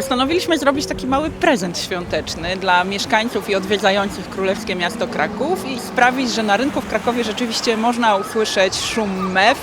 postanowiliśmy zrobić taki mały prezent świąteczny dla mieszkańców i odwiedzających Królewskie Miasto Kraków i sprawić, że na rynku w Krakowie rzeczywiście można usłyszeć szum mew,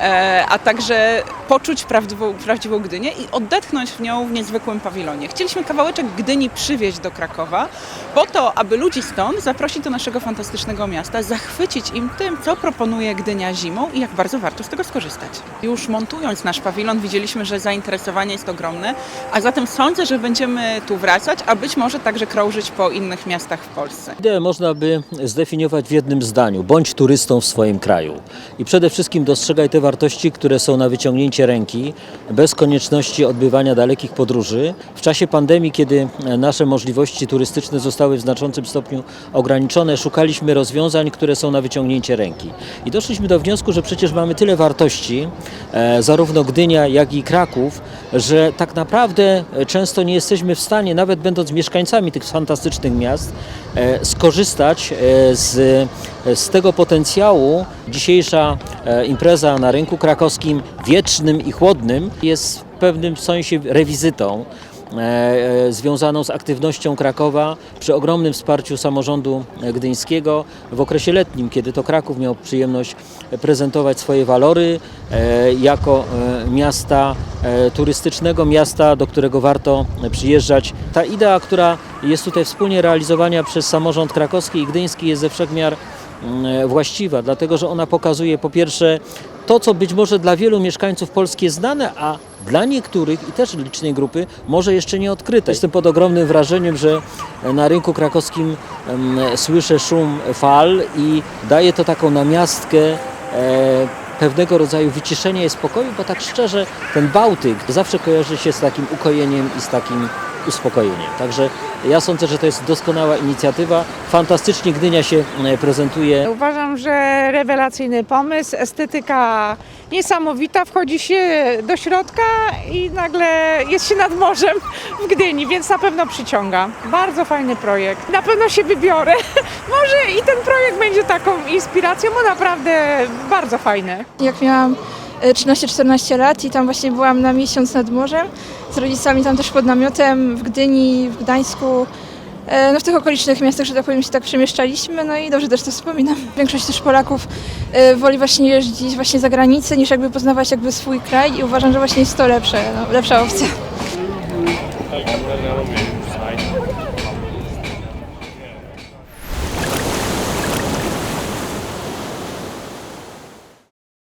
e, a także poczuć prawdziwą, prawdziwą Gdynię i odetchnąć w nią w niezwykłym pawilonie. Chcieliśmy kawałeczek Gdyni przywieźć do Krakowa po to, aby ludzi stąd zaprosić do naszego fantastycznego miasta, zachwycić im tym, co proponuje Gdynia zimą i jak bardzo warto z tego skorzystać. Już montując nasz pawilon widzieliśmy, że zainteresowanie jest ogromne, a zatem sądzę, że będziemy tu wracać, a być może także krążyć po innych miastach w Polsce. Ideę można by zdefiniować w jednym zdaniu. Bądź turystą w swoim kraju. I przede wszystkim dostrzegaj te wartości, które są na wyciągnięcie ręki, bez konieczności odbywania dalekich podróży. W czasie pandemii, kiedy nasze możliwości turystyczne zostały w znaczącym stopniu ograniczone, szukaliśmy rozwiązań, które są na wyciągnięcie ręki. I doszliśmy do wniosku, że przecież mamy tyle wartości, e, zarówno Gdynia, jak i Kraków, że tak naprawdę często nie jesteśmy w stanie, nawet będąc mieszkańcami tych fantastycznych miast, e, skorzystać e, z, z tego potencjału. Dzisiejsza impreza na rynku krakowskim, i chłodnym, jest w pewnym sensie rewizytą e, e, związaną z aktywnością Krakowa przy ogromnym wsparciu samorządu gdyńskiego w okresie letnim, kiedy to Kraków miał przyjemność prezentować swoje walory e, jako miasta turystycznego, miasta, do którego warto przyjeżdżać. Ta idea, która jest tutaj wspólnie realizowana przez samorząd krakowski i gdyński jest ze wszechmiar mm, właściwa, dlatego że ona pokazuje po pierwsze to, co być może dla wielu mieszkańców Polski jest znane, a dla niektórych i też licznej grupy może jeszcze nie odkryte. Jestem pod ogromnym wrażeniem, że na rynku krakowskim słyszę szum fal i daje to taką namiastkę e, pewnego rodzaju wyciszenia i spokoju, bo tak szczerze ten Bałtyk zawsze kojarzy się z takim ukojeniem i z takim uspokojeniem. Także ja sądzę, że to jest doskonała inicjatywa. Fantastycznie Gdynia się e, prezentuje. Uważam, że rewelacyjny pomysł, estetyka niesamowita, wchodzi się do środka i nagle jest się nad morzem w Gdyni, więc na pewno przyciąga. Bardzo fajny projekt. Na pewno się wybiorę. Może i ten projekt będzie taką inspiracją, bo naprawdę bardzo fajny. jak miałam 13-14 lat i tam właśnie byłam na miesiąc nad morzem z rodzicami tam też pod namiotem w Gdyni, w Gdańsku. e, No w tych okolicznych miastach, że tak powiem, się tak przemieszczaliśmy, no i dobrze też to wspominam. Większość też Polaków e, woli właśnie jeździć właśnie za granicę, niż jakby poznawać jakby swój kraj i uważam, że właśnie jest to lepsze, no, lepsza opcja.